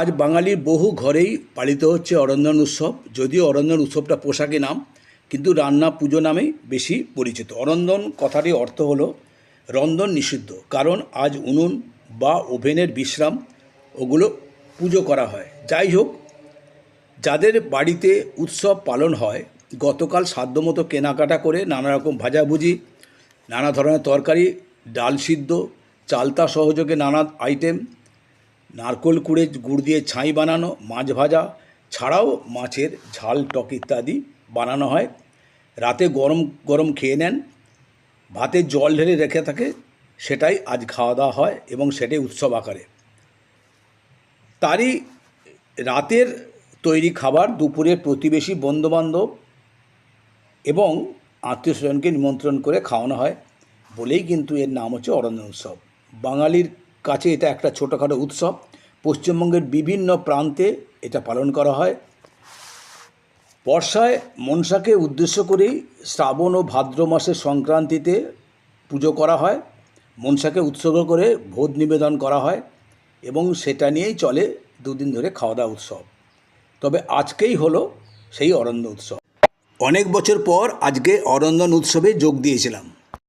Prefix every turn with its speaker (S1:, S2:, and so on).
S1: আজ বাঙালির বহু ঘরেই পালিত হচ্ছে অরন্ধন উৎসব। যদিও অরন্ধন উৎসবটা পোশাকি নাম, কিন্তু রান্না পুজো নামেই বেশি পরিচিত। অরন্ধন কথাটির অর্থ হলো রন্ধন নিষিদ্ধ, কারণ আজ উনুন বা ওভেনের বিশ্রাম ওগুলো পুজো করা হয়। যাই হোক, যাদের বাড়িতে উৎসব পালন হয়, গতকাল সাধ্যমতো কেনাকাটা করে নানা রকম ভাজাভুজি, নানা ধরনের তরকারি, ডাল সিদ্ধ, চালতা সহযোগে নানা আইটেম নারকোল কুড়ে গুড় দিয়ে ছাই বানানো, মাছ ভাজা, ছাড়াও মাছের ঝাল, টক ইত্যাদি বানানো হয়। রাতে গরম গরম খেয়ে নেন। ভাতে জল ঢেলে রেখে থাকে, সেটাই আজ খাওয়া দাওয়া হয় এবং সেটাই উৎসব আকারে। তারই রাতের তৈরি খাবার দুপুরে প্রতিবেশী বন্ধুবান্ধব এবং আত্মীয় স্বজনকে নিমন্ত্রণ করে খাওয়ানো হয়, বলেই কিন্তু এর নাম হচ্ছে অরণ্য উৎসব। বাঙালির কাছে এটা একটা ছোটোখাটো উৎসব। পশ্চিমবঙ্গের বিভিন্ন প্রান্তে এটা পালন করা হয়। বর্ষায় মনসাকে উদ্দেশ্য করেই শ্রাবণ ও ভাদ্র মাসের সংক্রান্তিতে পুজো করা হয়। মনসাকে উৎসর্গ করে ভোজ নিবেদন করা হয় এবং সেটা নিয়েই চলে দুদিন ধরে খাওয়া দাওয়া উৎসব। তবে আজকেই হলো সেই অরণ্য উৎসব। অনেক বছর পর আজকে অরন্দন উৎসবে যোগ দিয়েছিলাম।